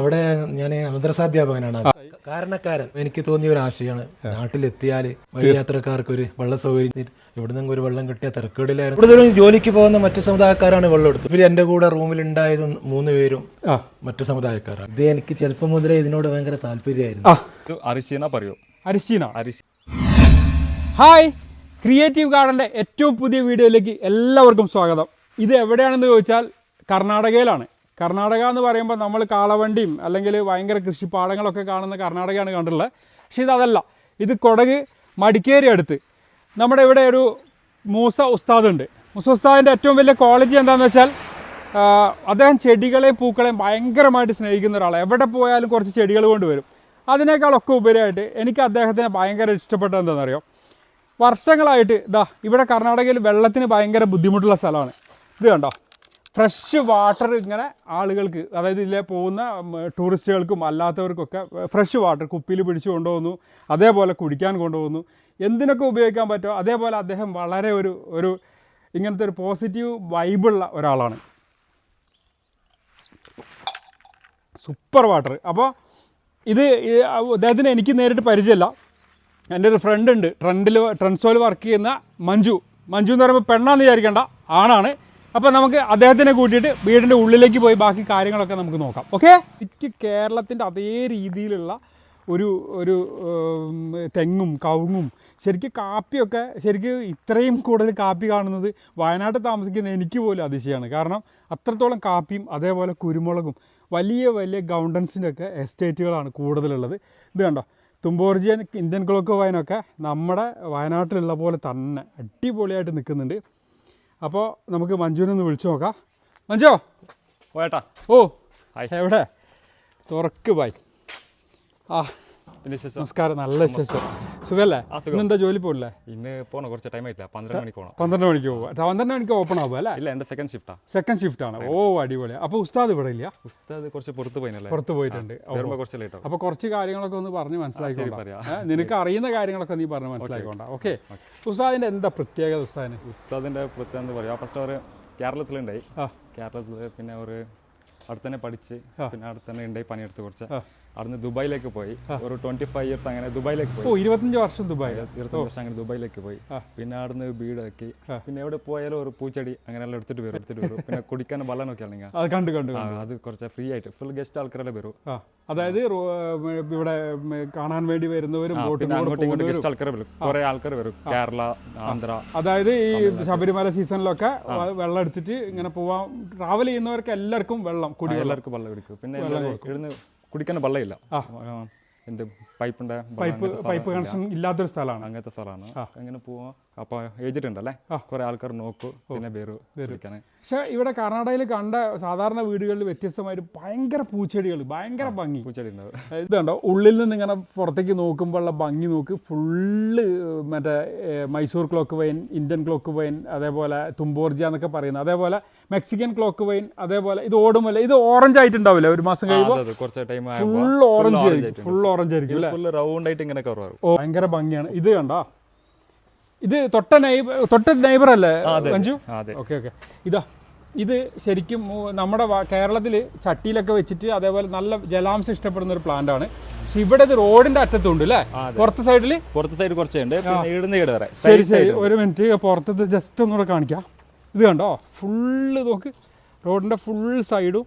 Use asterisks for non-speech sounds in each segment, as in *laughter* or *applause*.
അവിടെ ഞാൻ മദ്രസാധ്യാപകനാണ്. കാരണക്കാരൻ എനിക്ക് തോന്നിയ ഒരു ആശയമാണ്. നാട്ടിലെത്തിയാൽ വഴിയാത്രക്കാർക്ക് ഒരു വെള്ള സൗകര്യം ഇവിടെ നിന്ന് ഒരു വെള്ളം കിട്ടിയ തിരക്കേടിലായിരുന്നു കൂടുതലും ജോലിക്ക് പോകുന്ന മറ്റു സമുദായക്കാരാണ് വെള്ളം എടുത്തത്. ഇവർ എന്റെ കൂടെ റൂമിൽ ഉണ്ടായത് മൂന്ന് പേരും മറ്റു സമുദായക്കാരാണ്. ഇത് എനിക്ക് ചെറുപ്പം മുതലേ ഇതിനോട് ഭയങ്കര താല്പര്യമായിരുന്നു. അരിശീന പറയൂ. അരിശീന അരിശി ഹായ് ക്രിയേറ്റീവ് ഗാർഡന്റെ ഏറ്റവും പുതിയ വീഡിയോയിലേക്ക് എല്ലാവർക്കും സ്വാഗതം. ഇത് എവിടെയാണെന്ന് ചോദിച്ചാൽ കർണാടകയിലാണ്. കർണാടക എന്ന് പറയുമ്പോൾ നമ്മൾ കാളവണ്ടിയും അല്ലെങ്കിൽ ഭയങ്കര കൃഷിപ്പാടങ്ങളൊക്കെ കാണുന്ന കർണാടകയാണ് കണ്ടിട്ടുള്ളത്. പക്ഷേ ഇതല്ല ഇത് കൊടക് മടിക്കേരി അടുത്ത്. നമ്മുടെ ഇവിടെ ഒരു മൂസ ഉസ്താദ് ഉണ്ട് മൂസ ഉസ്താദിന്റെ ഏറ്റവും വലിയ ക്വാളിറ്റി എന്താണെന്ന് വെച്ചാൽ അദ്ദേഹം ചെടികളെയും പൂക്കളെയും ഭയങ്കരമായിട്ട് സ്നേഹിക്കുന്ന ഒരാളാണ് എവിടെ പോയാലും കുറച്ച് ചെടികൾ കൊണ്ടുവരും അതിനേക്കാളൊക്കെ ഉപരിയായിട്ട് എനിക്ക് അദ്ദേഹത്തിന് ഭയങ്കര ഇഷ്ടപ്പെട്ടത് എന്താണെന്നറിയോ? വർഷങ്ങളായിട്ട് ഇതാ ഇവിടെ കർണാടകയിൽ വെള്ളത്തിന് ഭയങ്കര ബുദ്ധിമുട്ടുള്ള സ്ഥലമാണ്. ഇത് കണ്ടോ? ഫ്രഷ് വാട്ടർ ഇങ്ങനെ ആളുകൾക്ക് അതായത് ഇതിലെ പോകുന്ന ടൂറിസ്റ്റുകൾക്കും അല്ലാത്തവർക്കൊക്കെ ഫ്രഷ് വാട്ടർ കുപ്പിയിൽ പിടിച്ചു കൊണ്ടുപോകുന്നു അതേപോലെ കുടിക്കാൻ കൊണ്ടുപോകുന്നു. എന്തിനൊക്കെ ഉപയോഗിക്കാൻ പറ്റുമോ? അതേപോലെ അദ്ദേഹം വളരെ ഒരു ഒരു ഇങ്ങനത്തെ ഒരു പോസിറ്റീവ് വൈബുള്ള ഒരാളാണ്. Super water. അപ്പോൾ ഇത് അദ്ദേഹത്തിന് എനിക്ക് നേരിട്ട് പരിചയമില്ല. എന്റെ ഒരു ഫ്രണ്ട് ഉണ്ട്. ട്രെൻഡിൽ ട്രെൻഡ്സോയിൽ വർക്ക് ചെയ്യുന്ന മഞ്ജു. മഞ്ജു എന്ന് പറയുമ്പോൾ പെണ്ണാന്ന് വിചാരിക്കേണ്ട. ആണാണ്. അപ്പോൾ നമുക്ക് അദ്ദേഹത്തിനെ കൂട്ടിയിട്ട് വീടിന്റെ ഉള്ളിലേക്ക് പോയി ബാക്കി കാര്യങ്ങളൊക്കെ നമുക്ക് നോക്കാം. ഓക്കെ എനിക്ക് കേരളത്തിന്റെ അതേ രീതിയിലുള്ള ഒരു ഒരു തെങ്ങും കവുങ്ങും ശരിക്കും കാപ്പിയൊക്കെ ശരിക്കും ഇത്രയും കൂടുതൽ കാപ്പി കാണുന്നത് വയനാട്ടിൽ താമസിക്കുന്ന എനിക്ക് പോലും അതിശയമാണ്. കാരണം അത്രത്തോളം കാപ്പിയും അതേപോലെ കുരുമുളകും വലിയ വലിയ ഗൗണ്ടൻസിന്റെ ഒക്കെ എസ്റ്റേറ്റുകളാണ് കൂടുതലുള്ളത്. ഇത് കണ്ടോ? തുമ്പോർജിയൻ ഇന്ത്യൻ ക്ലോക്ക് വൈനൊക്കെ നമ്മുടെ വയനാട്ടിലുള്ള പോലെ തന്നെ അടിപൊളിയായിട്ട് നിൽക്കുന്നുണ്ട്. അപ്പോൾ നമുക്ക് മഞ്ജുവിനെ ഒന്ന് വിളിച്ചു നോക്കാം. മഞ്ജു? പോയേട്ടാ. ഓ ഹായ്. എവിടെ? തുറക്ക് ബായ് ആ നമസ്കാരം നല്ല വിശേഷം സുഖല്ലേ? സുഖം. ജോലി പോകില്ലേ ഇന്ന് പോണ കുറച്ച് ടൈം ആയിട്ടില്ല. പന്ത്രണ്ട് മണിക്ക് പോകണം പന്ത്രണ്ട് മണിക്ക് പോവാ പന്ത്രണ്ട് മണിക്ക് ഓപ്പൺ ആവുക അല്ലേ? ഇല്ല എന്റെ സെക്കൻഡ് ഷിഫ്റ്റാ സെക്കൻഡ് ഷിഫ്റ്റ് ആണ്. ഓ അടിപൊളി. അപ്പോൾ ഉസ്താദ് ഇവിടെ ഇല്ല? ഉസ്താദ് കുറച്ച് പുറത്ത് പോയില്ലേ പുറത്ത് പോയിട്ടുണ്ട്. കുറച്ച് ലേറ്റ് അപ്പൊ കുറച്ച് കാര്യങ്ങളൊക്കെ ഒന്ന് പറഞ്ഞ് മനസ്സിലാക്കി പറയാം. നിനക്ക് അറിയുന്ന കാര്യങ്ങളൊക്കെ നീ പറഞ്ഞ് മനസ്സിലാക്കിക്കോണ്ട. ഓക്കെ. ഉസ്താദിന്റെ എന്താ പ്രത്യേകത ഉസ്താദിന്? ഉസ്താദിന്റെ പ്രത്യേകത എന്താ പറയുക ഫസ്റ്റ് അവർ കേരളത്തിലുണ്ടായി. കേരളത്തിൽ പിന്നെ ഒരു അവിടെ തന്നെ പഠിച്ച് പിന്നെ അവിടെ തന്നെ ഉണ്ടായി പണിയെടുത്ത് കുറച്ച്. അവിടുന്ന് ദുബായിലേക്ക് പോയി. ഒരു ട്വന്റി ഫൈവ് ഇയേഴ്സ് അങ്ങനെ ദുബായിലേക്ക് പോയി. ഓ ഇരുപത്തഞ്ച് വർഷം ദുബായ്. ഇരുപത്തഞ്ച് വർഷം അങ്ങനെ ദുബായിലേക്ക് പോയി. പിന്നെ അവിടുന്ന് വീടാക്കി പിന്നെ എവിടെ പോയാലും ഒരു പൂച്ചെടി അങ്ങനെയെല്ലാം എടുത്തിട്ട് വരും എടുത്തിട്ട് വരും. പിന്നെ കുടിക്കാൻ വെള്ളമൊക്കെ ആണെങ്കിൽ അത് കണ്ടു കണ്ടു അത് കുറച്ച് ഫ്രീ ആയിട്ട്. ഫുൾ ഗസ്റ്റ് ആൾക്കാരെ വരും. അതായത് ഇവിടെ കാണാൻ വേണ്ടി വരുന്നവരും ഗസ്റ്റ് ആൾക്കാർ വരും. കുറെ ആൾക്കാർ വരും. കേരള ആന്ധ്ര അതായത് ഈ ശബരിമല സീസണിലൊക്കെ വെള്ളം എടുത്തിട്ട് ഇങ്ങനെ പോവാം. ട്രാവൽ ചെയ്യുന്നവർക്ക് എല്ലാവർക്കും വെള്ളം കുടി എല്ലാവർക്കും വെള്ളം എടുക്കും പിന്നെ ഇവിടുന്ന് കുടിക്കാൻ വെള്ളമില്ല എന്ത് പൈപ്പിന്റെ പൈപ്പ് പൈപ്പ് കണക്ഷൻ ഇല്ലാത്തൊരു സ്ഥലമാണ്. അങ്ങനത്തെ സ്ഥലമാണ്. അങ്ങനെ പോവാം. അപ്പൊ ഏജ്ഡ് ഉണ്ടല്ലേ കുറേ ആൾക്കാർ നോക്കൂ പിന്നെ വേറു കുടിക്കാൻ പക്ഷേ ഇവിടെ കർണാടകയിൽ കണ്ട സാധാരണ വീടുകളിൽ വ്യത്യസ്തമായിട്ട് ഭയങ്കര പൂച്ചെടികൾ ഭയങ്കര ഭംഗി. പൂച്ചെടി ഉണ്ടാവും ഇത് കണ്ടോ? ഉള്ളിൽ നിന്ന് ഇങ്ങനെ പുറത്തേക്ക് നോക്കുമ്പോഴുള്ള ഭംഗി നോക്ക്. ഫുള്ള് മറ്റേ Mysore clock vine Indian clock vine അതേപോലെ തുമ്പോർജ എന്നൊക്കെ പറയുന്നത് അതേപോലെ മെക്സിക്കൻ ക്ലോക്ക് വൈൻ അതേപോലെ ഇത് ഓടുമല്ല ഇത് ഓറഞ്ച് ആയിട്ടുണ്ടാവില്ല ഒരു മാസം കഴിയുമ്പോൾ കുറച്ച് time full orange full orange ആയിരിക്കും റൗണ്ട് ആയിട്ട് ഇങ്ങനെ ഭയങ്കര ഭംഗിയാണ്. ഇത് കണ്ടോ? ഇത് തൊട്ട നൈബർ തൊട്ട നൈബർ അല്ലേ മഞ്ജു ഓക്കെ ഓക്കെ. ഇതാ ഇത് ശരിക്കും നമ്മുടെ കേരളത്തിൽ ചട്ടിയിലൊക്കെ വെച്ചിട്ട് അതേപോലെ നല്ല ജലാംശം ഇഷ്ടപ്പെടുന്ന ഒരു പ്ലാന്റ് ആണ്. പക്ഷെ ഇവിടെ ഇത് റോഡിന്റെ അറ്റത്തുണ്ട് അല്ലേ? പുറത്തെ സൈഡിൽ പുറത്തെ സൈഡ് കുറച്ചുണ്ട് ശരി ശരി. ഒരു മിനിറ്റ് പുറത്തത് ജസ്റ്റ് ഒന്നുകൂടെ കാണിക്കാം. ഇത് കണ്ടോ? ഫുള്ള് നോക്ക്. റോഡിന്റെ ഫുൾ സൈഡും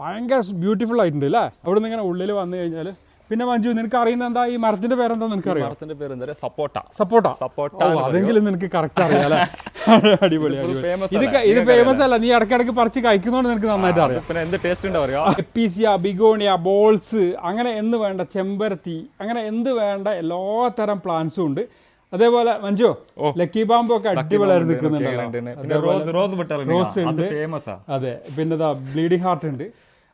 ഭയങ്കര ബ്യൂട്ടിഫുൾ ആയിട്ടുണ്ട് അല്ലേ? അവിടെ നിന്ന് ഇങ്ങനെ ഉള്ളിൽ വന്നു കഴിഞ്ഞാൽ പിന്നെ മഞ്ജു നിനക്ക് അറിയുന്ന എന്താ ഈ മരത്തിന്റെ പേരെന്താ നിനക്കറിയാം? മരത്തിന്റെ പേര് എന്താ സപ്പോട്ട. സപ്പോർട്ടാ സപ്പോട്ട അതെങ്കിലും നിനക്ക് കറക്റ്റ് അറിയാം *laughs* അടിപൊളി ഇത് ഇത് ഫേമസ് അല്ല? നീ ഇടയ്ക്കിടയ്ക്ക് പറിച്ച് കഴിക്കുന്നോണ്ട് നിനക്ക് നന്നായിട്ട് അറിയാം. പിന്നെ എന്ത് ടേസ്റ്റ് ഉണ്ടോ അറിയാം എപ്പിസിയ ബിഗോണിയ ബോൾസ് അങ്ങനെ എന്ത് വേണ്ട? ചെമ്പരത്തി അങ്ങനെ എന്ത് വേണ്ട? എല്ലാ തരം പ്ലാന്റ്സും ഉണ്ട്. അതേപോലെ മഞ്ജു ലക്കി ബാമ്പു ഒക്കെ അടിപൊളിയായിട്ട് നിൽക്കുന്നുണ്ട് റോസ് റോസ് ഉണ്ട്. അതെ പിന്നെ ബ്ലീഡിങ് ബ്ലീഡിംഗ് ഹാർട്ട് ഉണ്ട്.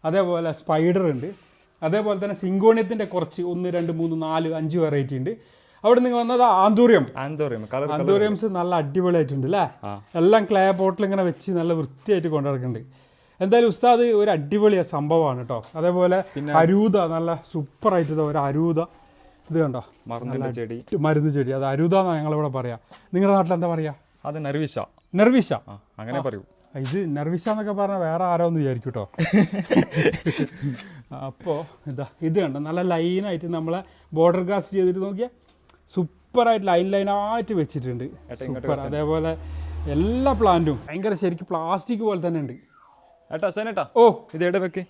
അതേപോലെ സ്പൈഡർ ഉണ്ട്. അതേപോലെ തന്നെ സിംഗോണിയത്തിന്റെ കുറച്ച് ഒന്ന് രണ്ട് മൂന്ന് നാല് അഞ്ച് വെറൈറ്റി ഉണ്ട്. അവിടെ നിങ്ങൾ വന്നത് ആന്തൂറിയം. ആന്തോറിയം കളർ ആന്തൂറിയംസ് നല്ല അടിപൊളിയായിട്ടുണ്ട് അല്ലേ? എല്ലാം ക്ലേ ബോട്ടിൽ ഇങ്ങനെ വെച്ച് നല്ല വൃത്തിയായിട്ട് കൊണ്ടുനടക്കുന്നുണ്ട് എന്തായാലും ഉസ്താദ് ഒരു അടിപൊളി സംഭവമാണ് കേട്ടോ. അതേപോലെ അരൂത നല്ല സൂപ്പർ ആയിട്ട് ഒരു അരൂത. ഇത് കണ്ടോ? മരുന്ന് ചെടി. മരുന്ന് ചെടി. അത് അരൂത എന്നാണ് ഞങ്ങളിവിടെ പറയാ. നിങ്ങളുടെ നാട്ടിൽ എന്താ പറയാ? അത് നെർവിശ നെർവിശ അങ്ങനെ പറയൂ. ഇത് നെർവിശ എന്നൊക്കെ പറഞ്ഞാൽ വേറെ ആരോ എന്ന് വിചാരിക്കും കേട്ടോ. *laughs* അപ്പോൾ ഇതാ ഇത് കണ്ടോ? നല്ല ലൈനായിട്ട് നമ്മളെ ബോർഡർ ഗ്രാസ് ചെയ്തിട്ട് നോക്കിയാൽ സൂപ്പറായിട്ട് ലൈൻ ലൈനായിട്ട് വെച്ചിട്ടുണ്ട്. സൂപ്പർ അതേപോലെ എല്ലാ പ്ലാന്റും ഭയങ്കര ശരിക്കും പ്ലാസ്റ്റിക് പോലെ തന്നെ ഉണ്ട്. ഏട്ടാ സേനേട്ടാ ഓ. ഇത് എവിടെ വെക്ക്?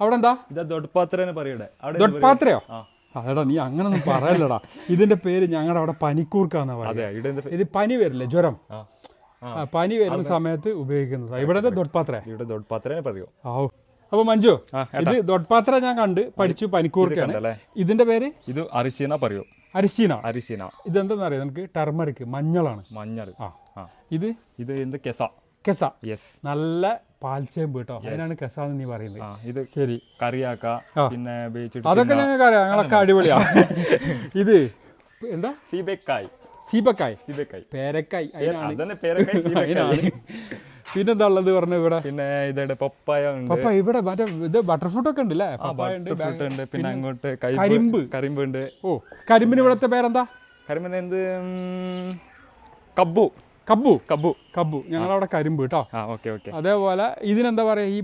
അവിടെ എന്താ? ഇതാ പറയൂടെ. ദൊഡ്പാത്രയോ. അതെടാ നീ അങ്ങനൊന്നും പറയല്ലടാ. ഇതിന്റെ പേര് ഞങ്ങളുടെ അവിടെ പനിക്കൂർക്കാന്നാ പറയുക. ഇത് പനി വരില്ലേ? ജ്വരം. പനി വരുന്ന സമയത്ത് ഉപയോഗിക്കുന്നതാ. ഇവിടെ. ദൊഡ്പാത്ര ഇവിടെ ദൊഡ്പാത്രേനെ പറയൂ. ആവോ അപ്പൊ മഞ്ജു ഇത് ദൊഡ്പാത്ര ഞാൻ കണ്ട് പഠിച്ചു പനിക്കൂർക്കാണ്. ഇതിന്റെ പേര്? ഇത് അരിശീന പറയൂ. അരിശീന. അരിശീന. ഇതെന്താന്ന് അറിയാം നമുക്ക് ടർമറിക് മഞ്ഞളാണ്. മഞ്ഞൾ. ആ. ഇത്? ഇത് എന്ത്? കെസ. കെസ. യെസ് നല്ല പാൽച്ചേമ്പ് കേട്ടോ അതിനാണ് കെസ എന്ന് നീ പറയുന്നത്. ഇത് ശരി. കറിയാക്ക പിന്നെ അതൊക്കെ ഞങ്ങൾക്ക് അറിയാം. ഞങ്ങളൊക്കെ അടിപൊളിയാ. *laughs* ഇത് എന്താ? സീബക്കായ്. സീബക്കായ്. സീബക്കായ്. പേരക്കായ് അതിനാണ്. *laughs* പിന്നെന്താ ഉള്ളത് പറഞ്ഞു ഇവിടെ? പിന്നെ ഇതേടെ പപ്പായ ഉണ്ട്. പപ്പ ഇവിടെ മറ്റേ ഇത് ബട്ടർ ഫ്രൂട്ട് ഒക്കെ ഉണ്ട് അല്ലേ പപ്പായ ഉണ്ട് ഫ്രൂട്ട് ഉണ്ട്. പിന്നെ അങ്ങോട്ട് കരിമ്പ്. കരിമ്പ്. ഉണ്ട്. ഓ കരിമ്പിന് ഇവിടത്തെ പേരെന്താ? കരിമ്പിന് എന്ത്? കബു കബ്ബു. കബ്ബു. കബ്ബു. കബ്ബു. ഞങ്ങളവിടെ കരിമ്പ് കേട്ടോ ആ ഓക്കെ ഓക്കെ. അതേപോലെ ഇതിനെന്താ പറയാ? ഈ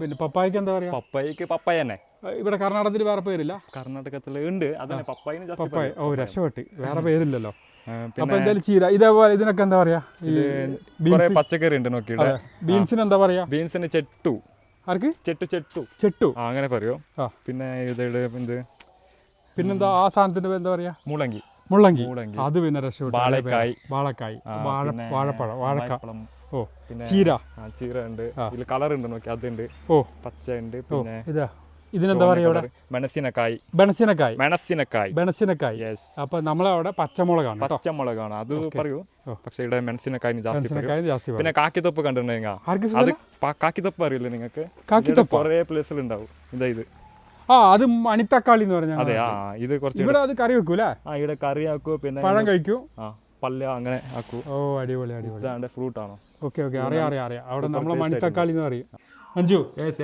പിന്നെ പപ്പായക്ക് എന്താ പറയാ? പപ്പായക്ക് പപ്പായ തന്നെ. ഇവിടെ കർണാടകത്തിൽ വേറെ പേരില്ല? കർണാടകത്തിൽ ഉണ്ട്. അതന്നെ പപ്പായന് ജാസ്തി പപ്പായ. ഓ രക്ഷപ്പെട്ട്. വേറെ പേരില്ലല്ലോ. അപ്പൊ എന്തായാലും ചീര. ഇതേപോലെ ഇതിനൊക്കെ എന്താ പറയാ? പച്ചക്കറി ഉണ്ട് നോക്കിയിട്ട് ബീൻസിന് എന്താ പറയാ? ബീൻസിന് ചെട്ടു. ആർക്ക്? ചെട്ടു ചെട്ടു. ചെട്ടു. അങ്ങനെ പറയോ. പിന്നെ എന്ത്? പിന്നെന്താ ആ സാധനത്തിന്റെ എന്താ പറയാ? മുളങ്കി. മുളങ്കി. മുളങ്കി. അത് പിന്നെ രക്ഷപ്പെട്ടു വാഴക്കായ് വാഴക്കായ് വാഴ വാഴപ്പഴം വാഴക്ക. ഓ പിന്നെ ചീര. ചീര ഉണ്ട് കളർ ഉണ്ട് നോക്കി അതുണ്ട്. ഓ. പച്ച ഉണ്ട് പിന്നെ ഇതാ. ഇതിനെന്താ പറയുക ഇവിടെ മെണസിനക്കായ് ബെണസിനക്കായ് മെണസിനക്കായ് ബെണസിനക്കായ് യെസ് അപ്പൊ നമ്മളവിടെ പച്ചമുളകാണ് കേട്ടോ. പച്ചമുളകാണ്. അത് പറയൂ. പക്ഷേ ഇവിടെ മെണസിനക്കായിന് ജാസ്തി പറയൂ. ബെണസിനക്കായ് ജാസ്തി പറയും. പിന്നെ കാക്കിത്തപ്പ് കണ്ടിട്ടുണ്ടെങ്കിൽ ആർക്ക് അത് പ- കാക്കിത്തൊപ്പ് അറിയില്ലേ നിങ്ങൾക്ക്? കാക്കിത്തപ്പ്? കുറേ പ്ലേസിൽ ഉണ്ടാവും ഇതാ ഇത്. ആ അത് മണിത്തക്കാളി എന്ന് പറഞ്ഞാൽ അതെ ആ ഇത് കുറച്ച് ഇവിടെ അത് കറി വെക്കൂലേ? ആ ഇവിടെ കറി ആക്കൂ പിന്നെ പഴം കഴിക്കൂ? ആ പല്ല അങ്ങനെ ആക്കൂ. ഓ അടിപൊളി അടിപൊളി. ഇതാണ്ട് ഫ്രൂട്ട് ആണോ. ഓക്കെ ഓക്കെ അറിയാം അറിയാം അറിയാം. അവിടെ നമ്മളെ മണിത്തക്കാളി എന്ന് പറയും. അഞ്ചു.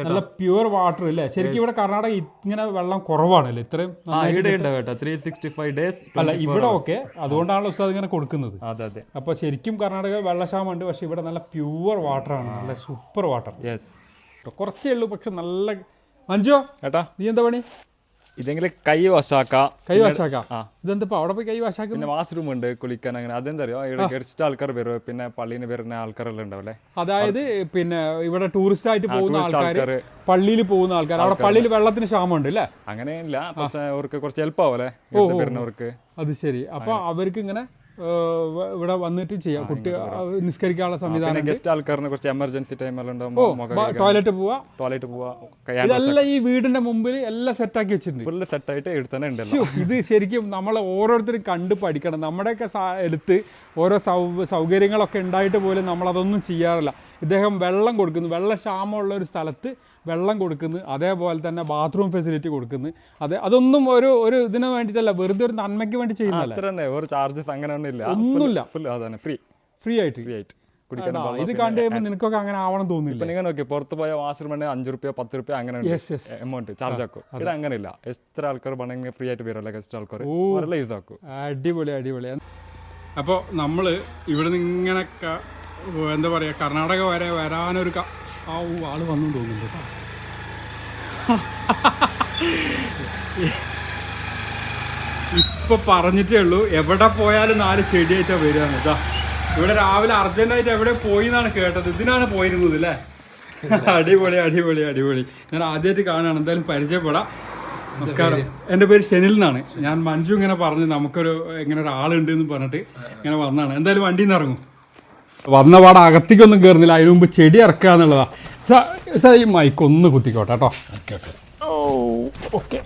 നല്ല പ്യൂർ വാട്ടർ അല്ലേ ശരിക്കും ഇവിടെ കർണാടക ഇങ്ങനെ വെള്ളം കുറവാണല്ലേ? ഇത്രയും അല്ല ഇവിടെ ഓക്കെ അതുകൊണ്ടാണല്ലോ ഉസ്താദ് ഇങ്ങനെ കൊടുക്കുന്നത്. അതെ അതെ. അപ്പോൾ ശരിക്കും കർണാടക വെള്ളക്ഷാമം ഉണ്ട് പക്ഷെ ഇവിടെ നല്ല പ്യുവർ ആണ്. നല്ല സൂപ്പർ വാട്ടർ കുറച്ചേ ഉള്ളൂ. പക്ഷെ നല്ല അഞ്ചോ. ഏട്ടാ നീ എന്താ പണി? ഇതെങ്കിലും കൈ വശാക്ക. കൈ വാശാക്കാം. ഇതെന്താ അവിടെ പോയി കൈ വാശാക്കുന്നു പിന്നെ വാഷ്റൂം ഉണ്ട് കുളിക്കാൻ അങ്ങനെ. അതെന്താ അറിയോ ഇവിടെ ഗസ്റ്റ് ആൾക്കാർ വരും പിന്നെ പള്ളിയിൽ വരുന്ന ആൾക്കാരെല്ലാം ഉണ്ടാവില്ലേ? അതായത് പിന്നെ ഇവിടെ ടൂറിസ്റ്റ് ആയിട്ട് പോകുന്ന ആൾക്കാർ. പള്ളിയിൽ പോകുന്ന ആൾക്കാർ അവിടെ പള്ളിയിൽ വെള്ളത്തിന് ക്ഷാമമുണ്ട് അല്ലേ അങ്ങനെയില്ല പക്ഷെ അവർക്ക് കുറച്ച് ഹെൽപ്പ് ആവല്ലേ വരുന്നവർക്ക്. അത് ശരി. അപ്പൊ അവർക്ക് ഇങ്ങനെ ഇവിടെ വന്നിട്ട് ചെയ്യാം. കുട്ടി നിസ്കരിക്കാനുള്ള സംവിധാനം ഗസ്റ്റ് ആൾക്കാരനെ കുറച്ച് എമർജൻസി ടൈം എല്ലാം മുഖം ടോയ്ലറ്റ് പോവാ? ടോയ്ലറ്റ് പോവാ. ഇതെല്ലാം ഈ വീടിന്റെ മുമ്പിൽ എല്ലാം സെറ്റാക്കി വെച്ചിട്ടുണ്ട്. ഫുള്ള് സെറ്റായിട്ട് എടുത്തന്നെ ഉണ്ട് ഇത് ശരിക്കും നമ്മൾ ഓരോരുത്തരും കണ്ട് പഠിക്കണം. നമ്മുടെയൊക്കെ എടുത്ത് ഓരോ സൗകര്യങ്ങളൊക്കെ ഉണ്ടായിട്ട് പോലും നമ്മളതൊന്നും ചെയ്യാറില്ല. ഇദ്ദേഹം വെള്ളം കൊടുക്കുന്നു. വെള്ളക്ഷാമമുള്ള ഒരു സ്ഥലത്ത് വെള്ളം കൊടുക്കുന്നു അതേപോലെ തന്നെ ബാത്റൂം ഫെസിലിറ്റി കൊടുക്കുന്നു. അതെ അതൊന്നും ഒരു ഒരു ഇതിന് വേണ്ടിയിട്ടല്ല വെറുതെ ഒരു നന്മയ്ക്ക് വേണ്ടി ചെയ്യുന്നില്ല ഒരു ചാർജസ് അങ്ങനെ ഒന്നും ഒന്നുമില്ല. ഫുൾ അതാണ് ഫ്രീ ഫ്രീ ആയിട്ട്. ഫ്രീ ആയിട്ട്. ഇത് കണ്ടു കഴിയുമ്പോൾ നിനക്കൊക്കെ അങ്ങനെ ആവണം തോന്നില്ല നിങ്ങൾ നോക്കി പുറത്ത് പോയ വാഷ്റൂം വേണേ അഞ്ച് റുപ്യ പത്ത് റുപ്യ അങ്ങനെ എമൗണ്ട് ചാർജ് ആക്കും. ഇത് അങ്ങനെ ഇല്ല എത്ര ആൾക്കാർ പണി ഫ്രീ ആയിട്ട് വരും ഗസ്റ്റ് ആൾക്കാർ യൂസ് ആക്കും. അടിപൊളി അടിപൊളി. അപ്പോൾ നമ്മൾ ഇവിടെ നിന്ന് ഇങ്ങനെ എന്താ പറയുക കർണാടക വരെ വരാനൊരു ആ ഓ ആൾ വന്നു തോന്നുന്നുണ്ട് കേട്ടോ. ഇപ്പൊ പറഞ്ഞിട്ടേ ഉള്ളൂ എവിടെ പോയാലും നാല് ചെടിയായിട്ടാ വരികയാണ്. ഇതാ ഇവിടെ രാവിലെ അർജന്റായിട്ട് എവിടെ പോയി എന്നാണ് കേട്ടത്. ഇതിനാണ് പോയിരുന്നത് അല്ലേ? അടിപൊളി അടിപൊളി അടിപൊളി. ഞാൻ ആദ്യമായിട്ട് കാണുകയാണ്. എന്തായാലും പരിചയപ്പെടാം. നമസ്കാരം. എന്റെ പേര് ഷെനിൽ എന്നാണ്. ഞാൻ മഞ്ജു ഇങ്ങനെ പറഞ്ഞു നമുക്കൊരു ഇങ്ങനെ ഒരാളുണ്ട് എന്ന് പറഞ്ഞിട്ട് ഇങ്ങനെ വന്നാണ് എന്തായാലും വണ്ടിയിൽ നിന്ന് ഇറങ്ങും. വന്ന പാടെ അകത്തേക്കൊന്നും കയറുന്നില്ല അതിനു മുമ്പ് ചെടി ഇറക്കുക എന്നുള്ളതാ. സാർ ഈ മൈക്ക് ഒന്ന് കുത്തിക്കോട്ടെ കേട്ടോ. ഓക്കെ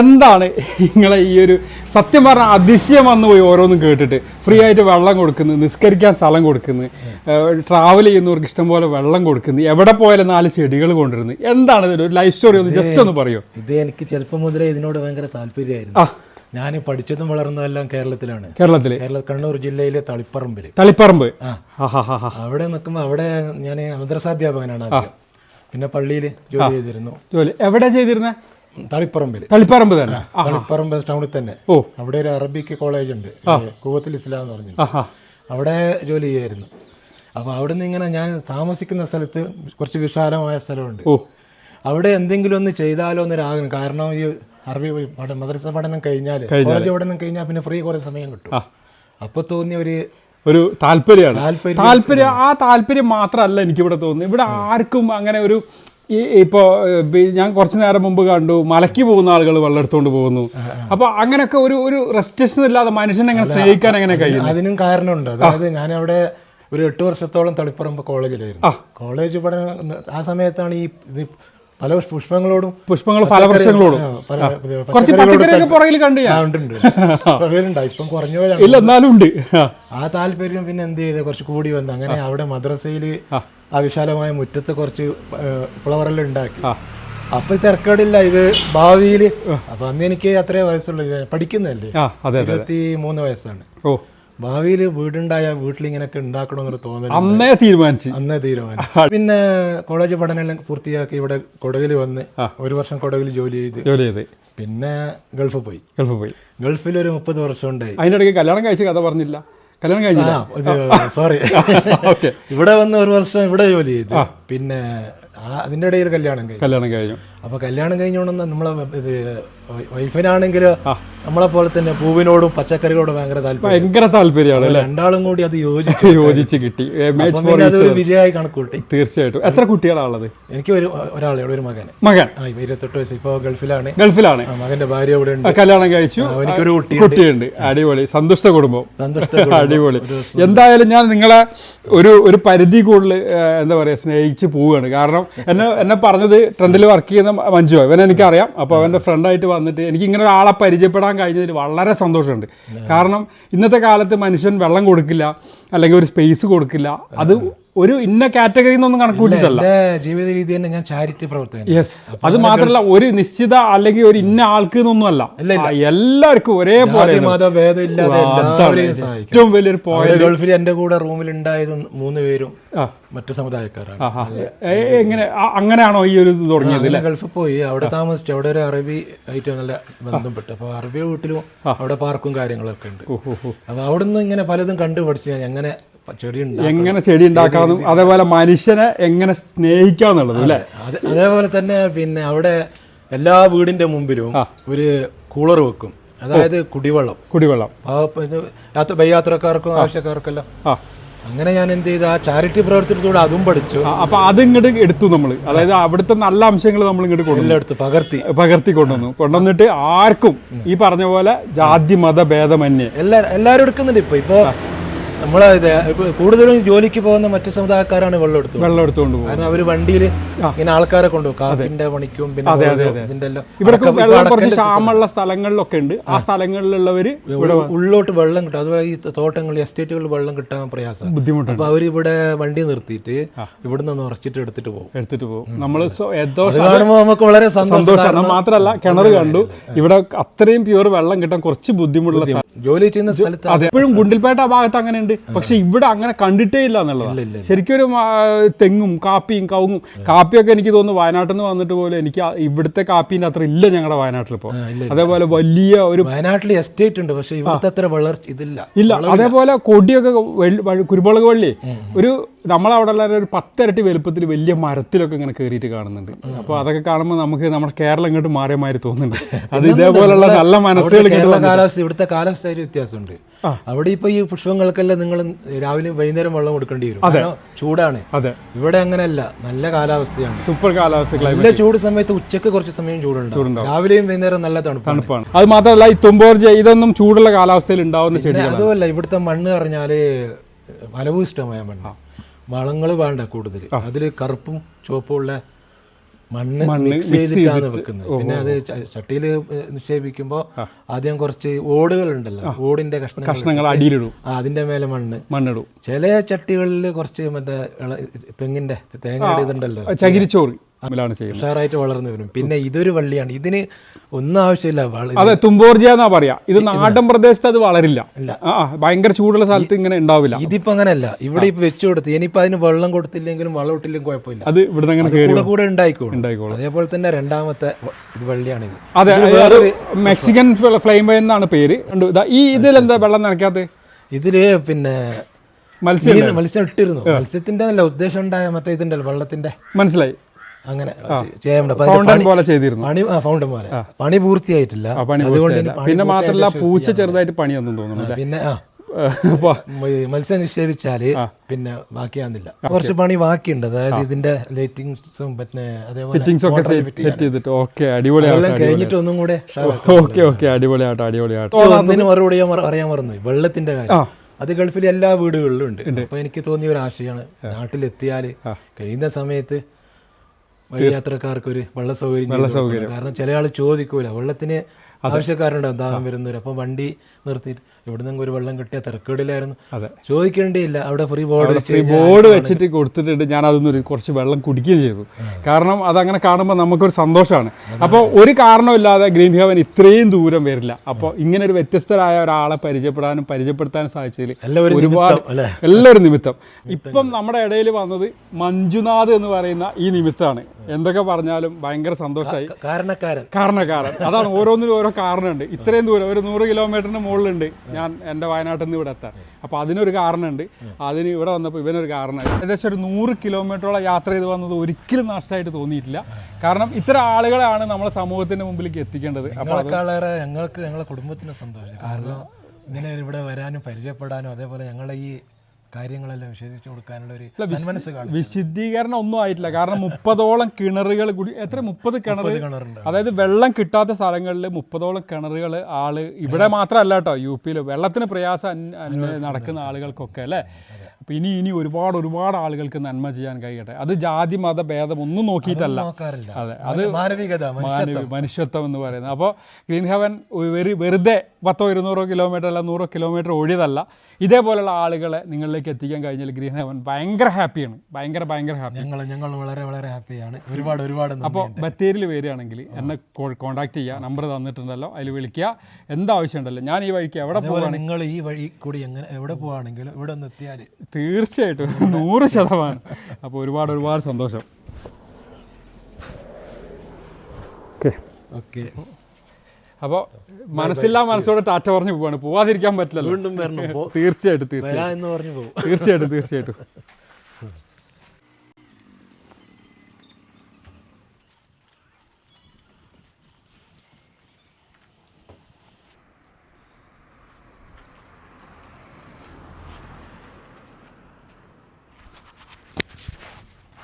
എന്താണ് നിങ്ങളെ ഈ ഒരു സത്യം പറഞ്ഞാൽ അതിശയം വന്നു പോയി ഓരോന്നും കേട്ടിട്ട്. ഫ്രീ ആയിട്ട് വെള്ളം കൊടുക്കുന്നു നിസ്കരിക്കാൻ സ്ഥലം കൊടുക്കുന്നു ട്രാവൽ ചെയ്യുന്നവർക്ക് ഇഷ്ടം പോലെ വെള്ളം കൊടുക്കുന്നു എവിടെ പോയാലും നാല് ചെടികൾ കൊണ്ടുവരുന്നു. എന്താണ് ഇതിന്റെ ഒരു ലൈഫ് സ്റ്റോറി ഒന്ന് ജസ്റ്റ് ഒന്ന് പറയൂ. ഇത് എനിക്ക് ചെറുപ്പം മുതലേ ഇതിനോട് ഭയങ്കര താല്പര്യമായിരുന്നു. ഞാൻ പഠിച്ചതും വളർന്നതെല്ലാം കേരളത്തിലാണ്. കേരളത്തിൽ കേരള കണ്ണൂർ ജില്ലയിലെ തളിപ്പറമ്പിൽ തളിപ്പറമ്പ്? അവിടെ നിൽക്കുമ്പോൾ അവിടെ ഞാൻ മദ്രസാധ്യാപകനാണ് ആദ്യം. പിന്നെ പള്ളിയിൽ ജോലി ചെയ്തിരുന്നു. ജോലി. എവിടെ ചെയ്തിരുന്ന? തളിപ്പറമ്പിൽ തളിപ്പറമ്പ് തന്നെ. തളിപ്പറമ്പ് ടൗണിൽ തന്നെ. ഓ. അവിടെ ഒരു അറബിക്ക് കോളേജ് ഉണ്ട്. കൂവത്തിൽ ഇസ്ലാം എന്ന് പറഞ്ഞു അവിടെ ജോലി ചെയ്യായിരുന്നു. അപ്പോൾ അവിടെ നിന്ന് ഇങ്ങനെ ഞാൻ താമസിക്കുന്ന സ്ഥലത്ത് കുറച്ച് വിശാലമായ സ്ഥലമുണ്ട്. ഓ. അവിടെ എന്തെങ്കിലും ഒന്ന് ചെയ്താലോ എന്നൊരു ആഗ്രഹം കാരണം ഈ അറബി പഠനം മദ്രസ പഠനം കഴിഞ്ഞാൽ കോളേജ് പഠനം കഴിഞ്ഞാൽ പിന്നെ ഫ്രീ കുറേ സമയം കിട്ടും. അപ്പൊ തോന്നിയ ഒരു ഒരു താല്പര്യമാണ്. താല്പര്യം താല്പര്യം ആ താല്പര്യം മാത്രമല്ല എനിക്കിവിടെ തോന്നുന്നത്. ഇവിടെ ആർക്കും അങ്ങനെ ഒരു ഈ ഇപ്പോൾ ഞാൻ കുറച്ച് നേരം മുമ്പ് കണ്ടു മലക്കി പോകുന്ന ആളുകൾ വെള്ളം എടുത്തുകൊണ്ട് പോകുന്നു. അപ്പൊ അങ്ങനെയൊക്കെ ഒരു ഒരു റെസ്ട്രിക്ഷൻ ഇല്ലാതെ മനുഷ്യനെ എങ്ങനെ സ്നേഹിക്കാൻ എങ്ങനെ കഴിയും അതിനും കാരണമുണ്ട്. അതായത് ഞാൻ അവിടെ ഒരു എട്ട് വർഷത്തോളം തളിപ്പറമ്പ് കോളേജിലായിരുന്നു കോളേജ് പഠനം ആ സമയത്താണ് ഈ ഇത് പല പുഷ്പങ്ങളോടും പുഷ്പങ്ങൾ ഫലവൃക്ഷങ്ങളോടും. കുറച്ച് പച്ചക്കറിയൊക്കെ പുറകിൽ കണ്ടു ഉണ്ട്. പുറകിലുണ്ട്. ഇപ്പം കുറഞ്ഞു ഇല്ല എന്നാലും ഉണ്ട്. ആ. താല്പര്യം പിന്നെ എന്ത് ചെയ്ത് കുറച്ച് കൂടി വന്നു അങ്ങനെ അവിടെ മദ്രസയിൽ ആ. വിശാലമായ മുറ്റത്ത് കുറച്ച് ഫ്ലവറെല്ലാം ഉണ്ടാക്കി. അപ്പൊ തിരക്കേടില്ല ഇത് ഭാവിയിൽ. അപ്പൊ അന്ന് എനിക്ക് അത്രേ വയസ്സുള്ളൂ. പഠിക്കുന്നല്ലേ പഠിക്കുന്നതല്ലേ? ഇരുപത്തി മൂന്ന് വയസ്സാണ്. ഓ. ഭാവിയിൽ വീടുണ്ടായ വീട്ടിൽ ഇങ്ങനെയൊക്കെ ഉണ്ടാക്കണമെന്നൊരു തോന്നൽ അന്നേ തീരുമാനിച്ചു. അന്നേ തീരുമാനിച്ചു. പിന്നെ കോളേജ് പഠനമെല്ലാം പൂർത്തിയാക്കി ഇവിടെ കൊടകിൽ വന്ന് ഒരു വർഷം കൊടകിൽ ജോലി ചെയ്ത്. ജോലി ചെയ്ത്. പിന്നെ ഗൾഫ് പോയി. ഗൾഫ് പോയി. ഗൾഫിൽ ഒരു മുപ്പത് വർഷം ഉണ്ടായി. അതിനിടയ്ക്ക് കല്യാണം കഴിച്ച കഥ പറഞ്ഞില്ല. കല്യാണം കഴിഞ്ഞില്ല. സോറി ഓക്കെ *laughs* ഇവിടെ വന്ന് ഒരു വർഷം ഇവിടെ ജോലി ചെയ്തു. പിന്നെ അതിന്റെ അതിന്റെ ഇടയിൽ കല്യാണം കഴിഞ്ഞു. കല്യാണം കഴിഞ്ഞു. അപ്പൊ കല്യാണം കഴിഞ്ഞോണ്ടെന്ന് നമ്മളെ ഇത് വൈഫിനാണെങ്കിൽ നമ്മളെ പോലെ തന്നെ പൂവിനോടും പച്ചക്കറികളോടും ഭയങ്കര താല്പര്യം. ഭയങ്കര താല്പര്യമാണ് രണ്ടാളും കൂടി അത് യോജിച്ച് *laughs* യോജിച്ച് കിട്ടി. അപ്പൊ വിജയമായി കണക്കൂട്ടി. തീർച്ചയായിട്ടും. എത്ര കുട്ടികളാണുള്ളത്? എനിക്ക് ഒരു ഒരാളെ ഒരു മകൻ. മകൻ. ഇരുപത്തെട്ട് വയസ്സ്. ഇപ്പൊ ഗൾഫിലാണ്. ഗൾഫിലാണ്. മകന്റെ ഭാര്യ ഇവിടെ ഉണ്ട്. കല്യാണം കഴിച്ചു. എനിക്കൊരു കുട്ടിയുണ്ട്. കുട്ടിയുണ്ട്. അടിപൊളി. സന്തുഷ്ട കുടുംബം. സന്തുഷ്ട *laughs* അടിപൊളി. എന്തായാലും ഞാൻ നിങ്ങളെ ഒരു ഒരു പരിധി കൂടുതൽ എന്താ പറയുക സ്നേഹിച്ച് പോവുകയാണ്. കാരണം എന്നെ എന്നെ പറഞ്ഞത് ട്രെൻഡിൽ വർക്ക് ചെയ്യുന്ന മഞ്ജു അവനെനിക്കറിയാം എനിക്കറിയാം. അപ്പോൾ അവന്റെ ഫ്രണ്ടായിട്ട് വന്നിട്ട് എനിക്ക് ഇങ്ങനെ ഒരാളെ പരിചയപ്പെടാൻ കഴിഞ്ഞതിൽ വളരെ സന്തോഷമുണ്ട്. കാരണം ഇന്നത്തെ കാലത്ത് മനുഷ്യൻ വെള്ളം കൊടുക്കില്ല അല്ലെങ്കിൽ ഒരു സ്പേസ് കൊടുക്കില്ല. അത് ഒരു ഇന്ന കാറ്റഗറി എന്നൊന്നും കണക്കൂട്ടിട്ടല്ല ജീവിത രീതി തന്നെ ഞാൻ ചാരിറ്റി പ്രവർത്തകൻ യെസ് അത് മാത്രമല്ല ഒരു നിശ്ചിത അല്ലെങ്കിൽ ഒരു ഇന്ന ആൾക്ക് എന്നൊന്നും അല്ല. എല്ലാവർക്കും ഒരേപോലെ ഏറ്റവും വലിയൊരു പോയിന്റ് ഗൾഫിൽ എന്റെ കൂടെ റൂമിൽ ഉണ്ടായത് മൂന്ന് പേരും മറ്റു സമുദായക്കാരാണ്. എങ്ങനെ അങ്ങനെയാണോ ഈ ഒരു തുടങ്ങിയത് ഗൾഫ് ഗൾഫിൽ പോയി അവിടെ താമസിച്ചു. അവിടെ ഒരു അറബി ആയിട്ട് നല്ല ബന്ധപ്പെട്ടു. അപ്പൊ അറബി വീട്ടിലും അവിടെ പാർക്കും കാര്യങ്ങളൊക്കെ ഉണ്ട്. അപ്പൊ അവിടെ നിന്ന് ഇങ്ങനെ പലതും കണ്ടുപഠിച്ചു ഞാൻ ഉണ്ടാക്കും എങ്ങനെ ചെടി ഉണ്ടാക്കാമെന്നും അതേപോലെ മനുഷ്യനെ എങ്ങനെ സ്നേഹിക്കാന്നുള്ളത് അല്ലേ? അത് അതേപോലെ തന്നെ പിന്നെ അവിടെ എല്ലാ വീടിന്റെ മുമ്പിലും ഒരു കൂളർ വെക്കും. അതായത് കുടിവെള്ളം. കുടിവെള്ളം. യാത്രക്കാർക്കും ആവശ്യക്കാർക്കെല്ലാം. അങ്ങനെ ഞാൻ എന്ത് ചെയ്തു? ആ ചാരിറ്റി പ്രവർത്തനത്തിലൂടെ അതും പഠിച്ചു. അപ്പൊ അത് ഇങ്ങോട്ട് എടുത്തു നമ്മൾ അതായത് അവിടുത്തെ നല്ല അംശങ്ങൾ നമ്മൾ ഇങ്ങോട്ട് കൊണ്ടുവന്നു പകർത്തി. പകർത്തി കൊണ്ടുവന്നു. കൊണ്ടുവന്നിട്ട് ആർക്കും ഈ പറഞ്ഞ പോലെ ജാതി മത ഭേദമന്യേ. എല്ലാ എല്ലാവരും എടുക്കുന്നുണ്ട് ഇപ്പൊ. ഇപ്പൊ ഇപ്പൊ കൂടുതലും ജോലിക്ക് പോകുന്ന മറ്റു സമുദായക്കാരാണ് വെള്ളം എടുത്തത് വെള്ളം എടുത്തുകൊണ്ട് പോകും കാരണം അവർ വണ്ടിയിൽ ഇങ്ങനെ ആൾക്കാരെ കൊണ്ടുപോകും. കാപ്പിന്റെ പണിക്കും പിന്നെ ഇവിടെ ക്ഷാമമുള്ള സ്ഥലങ്ങളിലൊക്കെ ഉണ്ട്. ആ സ്ഥലങ്ങളിലുള്ളവർ ഉള്ളോട്ട് വെള്ളം കിട്ടും. അതുപോലെ ഈ തോട്ടങ്ങളിൽ എസ്റ്റേറ്റുകളിൽ വെള്ളം കിട്ടാൻ പ്രയാസം ബുദ്ധിമുട്ട് അപ്പൊ അവരിവിടെ ഇവിടെ വണ്ടി നിർത്തിയിട്ട് ഇവിടെ നിന്ന് ഉറച്ചിട്ട് എടുത്തിട്ട് പോകും. എടുത്തിട്ട് പോകും. നമ്മൾ നമുക്ക് വളരെ സന്തോഷം. സന്തോഷമാണ് മാത്രമല്ല കിണർ കണ്ടു. ഇവിടെ അത്രയും പ്യൂർ വെള്ളം കിട്ടാൻ കുറച്ച് ബുദ്ധിമുട്ടുള്ള ജോലി ചെയ്യുന്ന സ്ഥലത്ത് എപ്പോഴും ഗുണ്ടിൽപേട്ട ഭാഗത്ത് അങ്ങനെ ഉണ്ട് പക്ഷെ ഇവിടെ അങ്ങനെ കണ്ടിട്ടേ ഇല്ല എന്നുള്ളതാണ്. ശരിക്കും ഒരു തെങ്ങും കാപ്പിയും കവുങ്ങും കാപ്പിയൊക്കെ എനിക്ക് തോന്നുന്നു വയനാട്ടിൽ നിന്ന് വന്നിട്ട് പോലും എനിക്ക് ഇവിടുത്തെ കാപ്പീന്റെ അത്ര ഇല്ല ഞങ്ങളുടെ വയനാട്ടിൽ ഇപ്പോൾ അതേപോലെ വലിയ ഒരു വയനാട്ടിൽ എസ്റ്റേറ്റ് ഉണ്ട് പക്ഷേ ഇവിടുത്തെ അത്ര വളർച്ച ഇതില്ല. ഇല്ല അതേപോലെ കൊടിയൊക്കെ കുരുമുളക് വള്ളി. ഒരു നമ്മളവിടെ എല്ലാവരും ഒരു പത്തിരട്ടി വലുപ്പത്തിൽ വലിയ മരത്തിലൊക്കെ ഇങ്ങനെ കയറിയിട്ട് കാണുന്നുണ്ട്. അപ്പോൾ അതൊക്കെ കാണുമ്പോൾ നമുക്ക് നമ്മുടെ കേരളം ഇങ്ങോട്ട് മാറിയ മാതിരി തോന്നുന്നുണ്ട്. *laughs* അത് ഇതേപോലുള്ള നല്ല മനസ്സുകൾ കാലാവസ്ഥ ഇവിടുത്തെ കാലാവസ്ഥയിൽ വ്യത്യാസമുണ്ട്. അവിടെ ഇപ്പൊ ഈ പുഷ്പങ്ങൾക്കല്ല നിങ്ങൾ രാവിലെ വൈകുന്നേരം വെള്ളം കൊടുക്കേണ്ടി വരും. ചൂടാണ്. അതെ. ഇവിടെ അങ്ങനെയല്ല. നല്ല കാലാവസ്ഥയാണ്. സൂപ്പർ കാലാവസ്ഥ ഇവിടെ നല്ല ചൂട് സമയത്ത് ഉച്ചയ്ക്ക് കുറച്ച് സമയം ചൂടുണ്ട് രാവിലെയും വൈകുന്നേരം നല്ല തണുപ്പാണ്. തണുപ്പാണ്. അത് മാത്രമല്ല ഈ തുമ്പോർജ ഇതൊന്നും ചൂടുള്ള കാലാവസ്ഥയിൽ ഉണ്ടാവുന്ന ചെടി പിന്നെ അതുമല്ല ഇവിടുത്തെ മണ്ണ് പറഞ്ഞാൽ ഫലഭൂയിഷ്ടമായ മണ്ണ്. വളങ്ങൾ വേണ്ട കൂടുതൽ അതിൽ കറുപ്പും ചുവപ്പും ഉള്ള മണ്ണ് മിക്സ് ചെയ്തിട്ടാണ് വെക്കുന്നത്. പിന്നെ അത് ചട്ടിയിൽ നിക്ഷേപിക്കുമ്പോൾ ആദ്യം കുറച്ച് ഓടുകൾ ഉണ്ടല്ലോ ഓടിന്റെ കഷ്ണങ്ങൾ അടിയിലിടും. അതിന്റെ മേലെ മണ്ണ്. മണ്ണിടും. ചില ചട്ടികളിൽ കുറച്ച് മറ്റേ തെങ്ങിന്റെ തേങ്ങയുടെ ഇതുണ്ടല്ലോ. ചകിരിച്ചോറ്. ലാണ് ചെയ്യുന്നത്. ഉഷാറായിട്ട് വളർന്നു വരും. പിന്നെ ഇതൊരു വള്ളിയാണ്. ഇതിന് ഒന്നും ആവശ്യമില്ല. അതെ തുമ്പോർജിയ എന്നാ പറയാ. ഇത് നാടൻ പ്രദേശത്ത് അത് വളരില്ല. ഭയങ്കര ചൂടുള്ള സ്ഥലത്ത് ഇങ്ങനെ ഉണ്ടാവില്ല. ഇതിപ്പോ അങ്ങനെയല്ല. ഇവിടെ ഇപ്പൊ വെച്ചു കൊടുത്ത് ഇനിയിപ്പോ അതിന് വെള്ളം കൊടുത്തില്ലെങ്കിലും വളം ഇട്ടില്ലെങ്കിലും കുഴപ്പമില്ല. അത് ഇവിടെ കൂടെ കൂടെ ഉണ്ടായിക്കോളും. അതേപോലെ തന്നെ രണ്ടാമത്തെ വള്ളിയാണ് ഇത്. അതെ മെക്സിക്കൻ ഫ്ലെയിം എന്നാണ് പേര്. ഈ ഇതിലെന്താ വെള്ളം നനയ്ക്കാത്ത? ഇതിൽ പിന്നെ മത്സ്യം മത്സ്യം ഇട്ടിരുന്നു. മത്സ്യത്തിന്റെ അല്ല ഉദ്ദേശം ഉണ്ടായ മറ്റേ ഇതുണ്ടല്ലോ വെള്ളത്തിന്റെ മനസ്സിലായി. അങ്ങനെ ചെയ്യാൻ ഫൗണ്ടൻ പോലെ ചെയ്തിരുന്നു. പണി ഫൗണ്ടൻ പോലെ. പണി പൂർത്തിയായിട്ടില്ല. അതുകൊണ്ട് പിന്നെ മാത്രമല്ല പൂച്ച ചെറുതായിട്ട് പണിയൊന്നും തോന്നുന്നു പിന്നെ ആ. മത്സ്യം നിക്ഷേപിച്ചാൽ പിന്നെ ബാക്കിയാകുന്നില്ല കുറച്ച് പണി ബാക്കിയുണ്ട്. അതായത് ഇതിന്റെ ലൈറ്റിങ്സും പിന്നെ അതേപോലെ സെറ്റ് ചെയ്തിട്ട്. ഓക്കെ അടിപൊളിയാണ് കഴിഞ്ഞിട്ട് ഒന്നും കൂടെ ഓക്കെ ഓക്കെ അടിപൊളിയാവട്ടെ അടിപൊളിയാവട്ടെ ഒന്നിന് മറുപടി അറിയാൻ മറന്നു വെള്ളത്തിന്റെ കാര്യം. അത് ഗൾഫിലെ എല്ലാ വീടുകളിലും ഉണ്ട്. അപ്പൊ എനിക്ക് തോന്നിയ ഒരു ആശയമാണ്. നാട്ടിലെത്തിയാൽ കഴിയുന്ന സമയത്ത് വഴിയാത്രക്കാർക്ക് ഒരു വെള്ള സൗകര്യം വെള്ള സൗകര്യം കാരണം ചില ആൾ ചോദിക്കൂല. വെള്ളത്തിന് ആവശ്യക്കാരുണ്ടാവും. ദാഹം വരുന്നവർ അപ്പൊ വണ്ടി നിർത്തിയിട്ട് ഇവിടെ ഒരു വെള്ളം കിട്ടിയ തിരക്കേടിലായിരുന്നു അതെ. ചോദിക്കേണ്ടിയില്ല. അവിടെ ഫ്രീ ബോർഡ് ഫ്രീ ബോർഡ് വെച്ചിട്ട് കൊടുത്തിട്ടുണ്ട്. ഞാൻ അതൊന്നൊരു കുറച്ച് വെള്ളം കുടിക്കുകയും ചെയ്തു. കാരണം അതങ്ങനെ കാണുമ്പോൾ നമുക്കൊരു സന്തോഷമാണ്. അപ്പോൾ ഒരു കാരണമില്ലാതെ ഗ്രീൻ ഹെവൻ ഇത്രയും ദൂരം വരില്ല. അപ്പോൾ ഇങ്ങനെ ഒരു വ്യത്യസ്തരായ ഒരാളെ പരിചയപ്പെടാനും പരിചയപ്പെടുത്താനും സാധിച്ചതിൽ ഒരുപാട് എല്ലാവരും നിമിത്തം. ഇപ്പം നമ്മുടെ ഇടയിൽ വന്നത് മഞ്ജുനാഥ് എന്ന് പറയുന്ന ഈ നിമിത്തമാണ്. എന്തൊക്കെ പറഞ്ഞാലും ഭയങ്കര സന്തോഷമായി കാരണക്കാരൻ. കാരണക്കാരൻ. അതാണ് ഓരോന്നിനും ഓരോ കാരണമുണ്ട്. ഇത്രയും ദൂരം ഒരു നൂറ് കിലോമീറ്ററിന് മുകളിലുണ്ട്. ഞാൻ എന്റെ വയനാട്ടിൽ നിന്ന് ഇവിടെ എത്താൻ. അപ്പോൾ അതിനൊരു കാരണമുണ്ട്. അതിന് ഇവിടെ വന്നപ്പോൾ ഇവനൊരു കാരണമായി. ഏകദേശം ഒരു നൂറ് കിലോമീറ്ററോളം യാത്ര ചെയ്ത് വന്നത് ഒരിക്കലും നഷ്ടമായിട്ട് തോന്നിയിട്ടില്ല. കാരണം ഇത്തരം ആളുകളാണ് നമ്മളെ സമൂഹത്തിന്റെ മുമ്പിലേക്ക് എത്തിക്കേണ്ടത്. അപ്പോൾ ഞങ്ങൾക്ക് ഞങ്ങളുടെ കുടുംബത്തിന് സന്തോഷം. കാരണം ഇങ്ങനെ ഇവിടെ വരാനും പരിചയപ്പെടാനും അതേപോലെ ഞങ്ങളുടെ ഈ കാര്യങ്ങളെല്ലാം വിശദീകരിച്ചു കൊടുക്കാനുള്ള ഒരു സന്മനസ് കാണും വിശുദ്ധീകരണം ഒന്നും ആയിട്ടില്ല. കാരണം മുപ്പതോളം കിണറുകൾ കൂടി എത്ര? മുപ്പത് കിണർ കിണറുണ്ട്. അതായത് വെള്ളം കിട്ടാത്ത സ്ഥലങ്ങളിൽ മുപ്പതോളം കിണറുകൾ ആൾ ഇവിടെ മാത്രമല്ല കേട്ടോ യു പിയിൽ വെള്ളത്തിന് പ്രയാസം നടക്കുന്ന ആളുകൾക്കൊക്കെ അല്ലേ? അപ്പൊ ഇനി ഇനി ഒരുപാട് ഒരുപാട് ആളുകൾക്ക് നന്മ ചെയ്യാൻ കഴിയട്ടെ. അത് ജാതി മത ഭേദം ഒന്നും നോക്കിയിട്ടല്ല. അതെ. അത് മാനവികത മനുഷ്യ മനുഷ്യത്വം എന്ന് പറയുന്നത്. അപ്പോൾ ഗ്രീൻ ഹെവൻ വെറി വെറുതെ പത്തോ ഇരുന്നൂറോ കിലോമീറ്റർ അല്ല നൂറോ കിലോമീറ്റർ ഓടിയതല്ല ഇതേപോലെയുള്ള ആളുകളെ നിങ്ങളിലേക്ക് എത്തിക്കാൻ കഴിഞ്ഞാൽ ഗ്രീൻ ഹെവൻ ഭയങ്കര ഹാപ്പിയാണ്. ഭയങ്കര ഭയങ്കര ഹാപ്പി. ഞങ്ങൾ ഞങ്ങൾ വളരെ വളരെ ഹാപ്പിയാണ്. ഒരുപാട് ഒരുപാട് അപ്പോൾ ബത്തേരിയിൽ വരികയാണെങ്കിൽ എന്നെ കോൺടാക്ട് ചെയ്യുക നമ്പർ തന്നിട്ടുണ്ടല്ലോ അതിൽ വിളിക്കുക. എന്താവശ്യം ഉണ്ടല്ലോ ഞാൻ ഈ വഴിക്ക് എവിടെ പോകാൻ നിങ്ങൾ ഈ വഴി കൂടി എങ്ങനെ എവിടെ പോവാണെങ്കിലും ഇവിടെ ഒന്ന് എത്തിയാൽ തീർച്ചയായിട്ടും നൂറ് ശതമാനം. അപ്പോൾ ഒരുപാട് ഒരുപാട് സന്തോഷം. ഓക്കെ. ഓക്കെ. അപ്പോൾ മനസ്സില്ലാ മനസ്സോടെ ടാറ്റ പറഞ്ഞു പോവാണ്. പോവാതിരിക്കാൻ പറ്റില്ലല്ലോ. വീണ്ടും വരണം. തീർച്ചയായിട്ടും തീർച്ചയായിട്ടും. പറഞ്ഞു പോകും തീർച്ചയായിട്ടും തീർച്ചയായിട്ടും.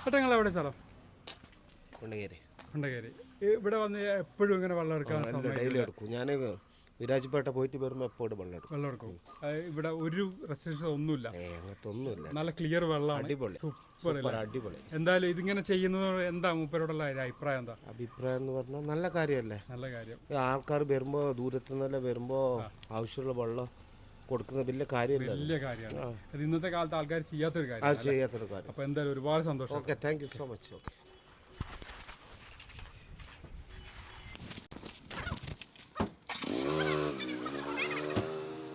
ചേട്ടങ്ങൾ എവിടെ സ്ഥലം? കൊണ്ടകേരി. കൊണ്ടകേരി. ഇവിടെ വന്ന് എപ്പോഴും ഇങ്ങനെ വെള്ളം എടുക്കാൻ ഡെയിലി എടുക്കും. ഞാൻ വിരാജ്പേട്ട പോയിട്ട് വരുമ്പോൾ എപ്പോഴും വെള്ളം എടുക്കും. വെള്ളം എടുക്കും. ഇവിടെ ഒരു റെസ്ട്രിക്ഷൻ ഒന്നുമില്ല. അങ്ങനത്തെ ഒന്നുമില്ല. നല്ല ക്ലിയർ വെള്ളമാണ്. അടിപൊളി. സൂപ്പർ അടിപൊളി. എന്തായാലും ഇതിങ്ങനെ ചെയ്യുന്നത് എന്താ മൂപ്പരോടുള്ള അഭിപ്രായം എന്താ? അഭിപ്രായം എന്ന് പറഞ്ഞാൽ നല്ല കാര്യമല്ലേ? നല്ല കാര്യം. ആൾക്കാർ വരുമ്പോൾ ദൂരത്തു നിന്നല്ല വരുമ്പോൾ ആവശ്യമുള്ള വെള്ളം കൊടുക്കുന്ന വലിയ കാര്യമില്ല വലിയ കാര്യമാണ്. ഇന്നത്തെ കാലത്ത് ആൾക്കാർ ചെയ്യാത്തൊരു കാര്യം ചെയ്യാത്തൊരു കാര്യം. അപ്പൊ എന്തായാലും ഒരുപാട് സന്തോഷം. Okay thank you so much okay